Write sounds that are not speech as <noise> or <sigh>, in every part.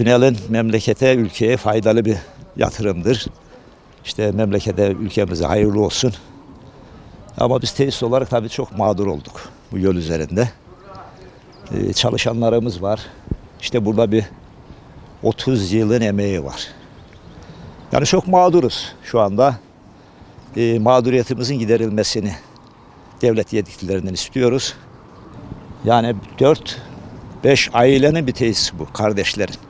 tünelin memlekete, ülkeye faydalı bir yatırımdır. İşte memlekete, ülkemize hayırlı olsun. Ama biz tesis olarak tabii çok mağdur olduk bu yol üzerinde. Ee, çalışanlarımız var. İşte burada bir 30 yılın emeği var. Yani çok mağduruz şu anda. Ee, mağduriyetimizin giderilmesini devlet yetkililerinden istiyoruz. Yani 4-5 ailenin bir tesisi bu, kardeşlerin.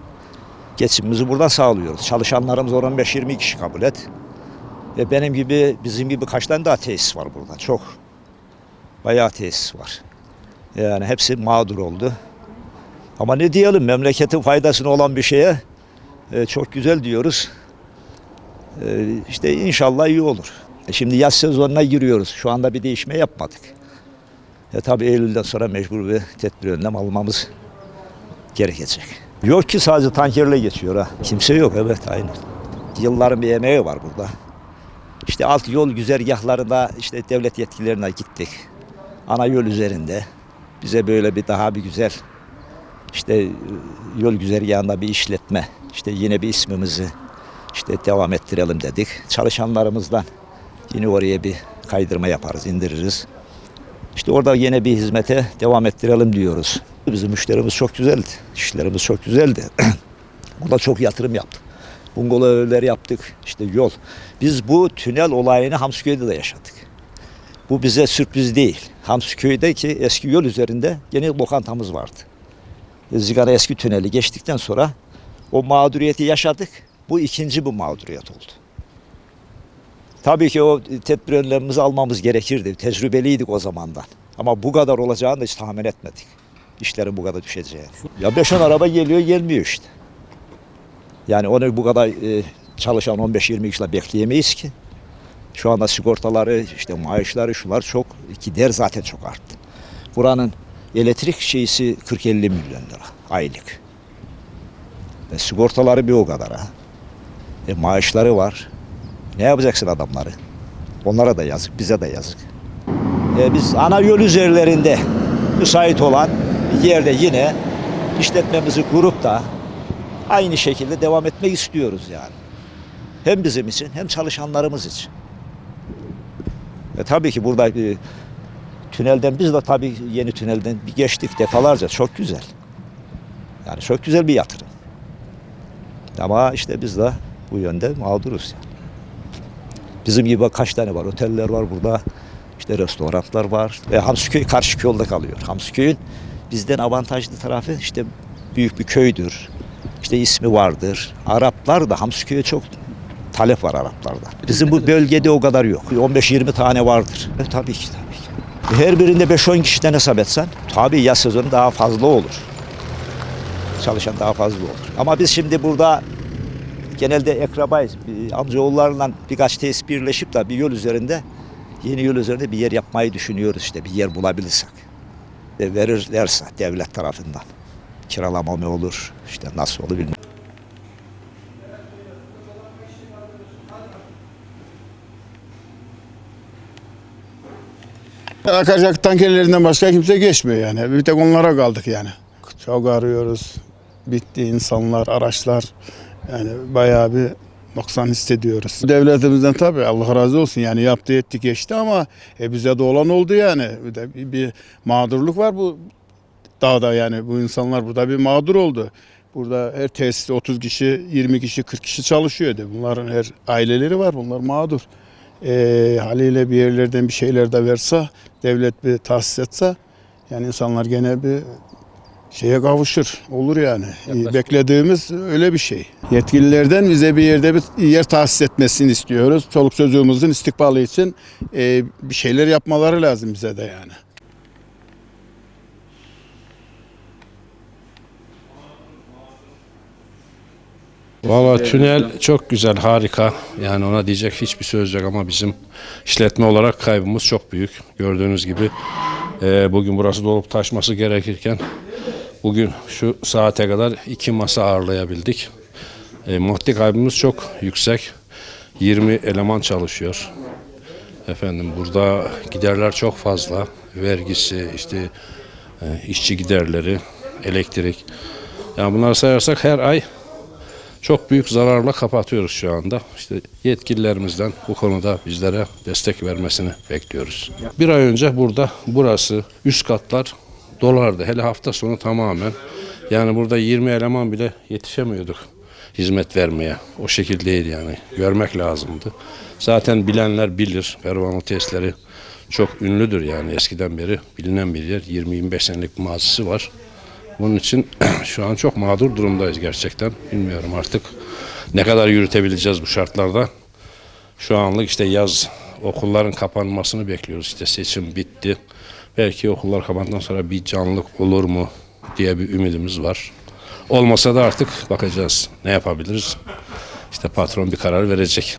Geçimimizi buradan sağlıyoruz. Çalışanlarımız 15-20 kişi kabul et. Ve benim gibi, bizim gibi kaç tane daha tesis var burada. Çok. Bayağı tesis var. Yani hepsi mağdur oldu. Ama ne diyelim memleketin faydasına olan bir şeye e, çok güzel diyoruz. E, işte inşallah iyi olur. E şimdi yaz sezonuna giriyoruz. Şu anda bir değişme yapmadık. E tabi Eylül'den sonra mecbur bir tedbir önlem almamız gerekecek. Yok ki sadece tankerle geçiyor ha. Kimse yok evet aynen. Yılların bir emeği var burada. İşte alt yol güzergahlarında işte devlet yetkililerine gittik. Ana yol üzerinde bize böyle bir daha bir güzel işte yol güzergahında bir işletme işte yine bir ismimizi işte devam ettirelim dedik. Çalışanlarımızdan yine oraya bir kaydırma yaparız, indiririz. İşte orada yine bir hizmete devam ettirelim diyoruz. Bizim müşterimiz çok güzeldi. İşlerimiz çok güzeldi. <clears throat> Burada çok yatırım yaptık. Bungalov yaptık. İşte yol. Biz bu tünel olayını Hamsiköy'de de yaşadık. Bu bize sürpriz değil. Hamsiköy'deki eski yol üzerinde yeni lokantamız vardı. Zigara eski tüneli geçtikten sonra o mağduriyeti yaşadık. Bu ikinci bu mağduriyet oldu. Tabii ki o tedbir önlemimizi almamız gerekirdi. Tecrübeliydik o zamandan. Ama bu kadar olacağını hiç tahmin etmedik. İşlerin bu kadar düşeceğini. Ya 5-10 araba geliyor gelmiyor işte. Yani onu bu kadar e, çalışan 15-20 kişiyle bekleyemeyiz ki. Şu anda sigortaları, işte maaşları, şular çok, gider zaten çok arttı. Buranın elektrik şeysi 40-50 milyon lira aylık. Ve sigortaları bir o kadar ha. E, maaşları var. Ne yapacaksın adamları? Onlara da yazık, bize de yazık. E, biz ana yol üzerlerinde müsait olan yerde yine işletmemizi kurup da aynı şekilde devam etmek istiyoruz yani. Hem bizim için hem çalışanlarımız için. E, tabii ki burada e, tünelden biz de tabii yeni tünelden bir geçtik defalarca çok güzel. Yani çok güzel bir yatırım. Ama işte biz de bu yönde mağduruz. Yani. Bizim gibi kaç tane var? Oteller var burada. İşte restoranlar var. Ve Hamsiköy karşı yolda kalıyor. Hamsiköy'ün bizden avantajlı tarafı işte büyük bir köydür. İşte ismi vardır. Araplar da Hamsiköy'e çok talep var Araplarda. Bizim bu bölgede o kadar yok. 15-20 tane vardır. E, tabii ki tabii ki. Her birinde 5-10 kişiden hesap etsen tabii yaz sezonu daha fazla olur. Çalışan daha fazla olur. Ama biz şimdi burada genelde ekrabayız. Amcaoğullarla birkaç tesis birleşip de bir yol üzerinde yeni yol üzerinde bir yer yapmayı düşünüyoruz işte bir yer bulabilirsek. Verirlerse devlet tarafından. Kiralama mı olur işte nasıl olur bilmiyorum. Akacak tankerlerinden başka kimse geçmiyor yani. Bir tek onlara kaldık yani. Çok arıyoruz. Bitti insanlar, araçlar. Yani bayağı bir noksan hissediyoruz. Devletimizden tabii Allah razı olsun yani yaptı etti geçti ama e, bize de olan oldu yani. Bir, de bir, bir mağdurluk var bu dağda yani bu insanlar burada bir mağdur oldu. Burada her tesiste 30 kişi, 20 kişi, 40 kişi çalışıyordu. Bunların her aileleri var. Bunlar mağdur. E, haliyle bir yerlerden bir şeyler de verse, devlet bir tahsis etse yani insanlar gene bir şeye kavuşur. Olur yani. E, Beklediğimiz öyle bir şey. Yetkililerden bize bir yerde bir yer tahsis etmesini istiyoruz. Çoluk çocuğumuzun istikbali için e, bir şeyler yapmaları lazım bize de yani. Valla tünel çok güzel, harika. Yani ona diyecek hiçbir söz yok ama bizim işletme olarak kaybımız çok büyük. Gördüğünüz gibi e, bugün burası dolup taşması gerekirken bugün şu saate kadar iki masa ağırlayabildik. E, maddi kaybımız çok yüksek. 20 eleman çalışıyor. Efendim burada giderler çok fazla. Vergisi, işte e, işçi giderleri, elektrik. Yani bunları sayarsak her ay çok büyük zararla kapatıyoruz şu anda. İşte yetkililerimizden bu konuda bizlere destek vermesini bekliyoruz. Bir ay önce burada burası üst katlar dolardı. Hele hafta sonu tamamen. Yani burada 20 eleman bile yetişemiyorduk hizmet vermeye. O şekildeydi yani. Görmek lazımdı. Zaten bilenler bilir. Pervane testleri çok ünlüdür yani eskiden beri bilinen bir yer. 20-25 senelik bir mazisi var. Bunun için <clears throat> şu an çok mağdur durumdayız gerçekten. Bilmiyorum artık ne kadar yürütebileceğiz bu şartlarda. Şu anlık işte yaz okulların kapanmasını bekliyoruz. İşte seçim bitti. Belki okullar kapandıktan sonra bir canlılık olur mu diye bir ümidimiz var. Olmasa da artık bakacağız ne yapabiliriz. İşte patron bir karar verecek.